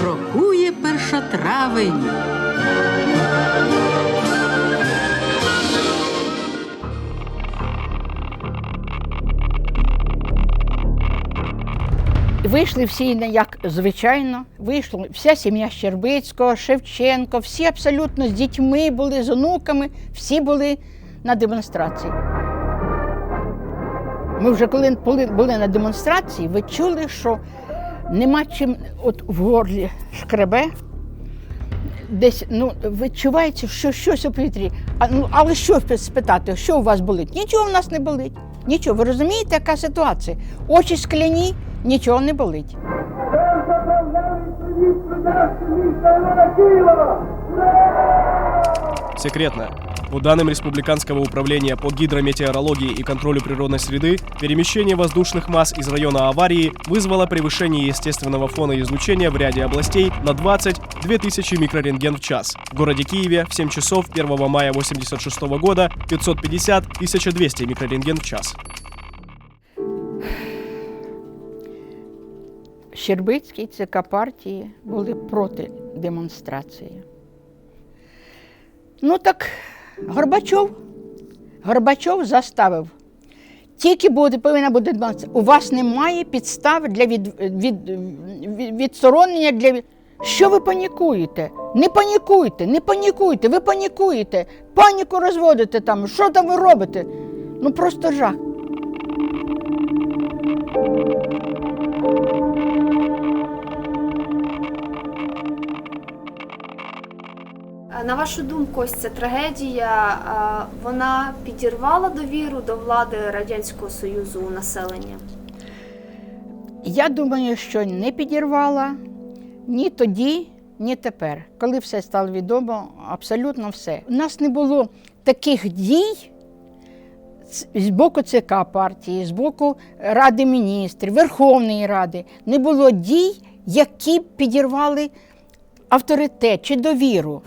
Крокує першотравень. Вийшли всі як звичайно. Вийшла вся сім'я Щербицького, Шевченко, всі абсолютно з дітьми були, з онуками, всі були на демонстрації. Ми вже коли були на демонстрації, ви чули, що нема чим от в горлі шкребе. Десь ну, відчувається, що щось у повітрі. А, ну, але що спитати, що у вас болить? Нічого в нас не болить. Нічого. Ви розумієте, яка ситуація? Очі скляні, нічого не болить. Секретно. По данным Республиканского управления по гидрометеорологии и контролю природной среды, перемещение воздушных масс из района аварии вызвало превышение естественного фона излучения в ряде областей на 20-2 тысячи микрорентген в час. В городе Киеве в 7 часов 1 мая 1986 года 550-1200 микрорентген в час. Щербицький ЦК партії були проти демонстрації. Ну так Горбачов. Горбачов заставив. Тільки буде, повинна буде дбатися. У вас немає підстав для від, від, від, відсторонення для. Що ви панікуєте? Не панікуйте, не панікуйте, ви панікуєте, паніку розводите там. Що там ви робите? Ну просто жах. На вашу думку, ось ця трагедія, вона підірвала довіру до влади Радянського Союзу у населення? Я думаю, що не підірвала ні тоді, ні тепер. Коли все стало відомо, абсолютно все. У нас не було таких дій з боку ЦК партії, з боку Ради міністрів, Верховної Ради. Не було дій, які підірвали авторитет чи довіру.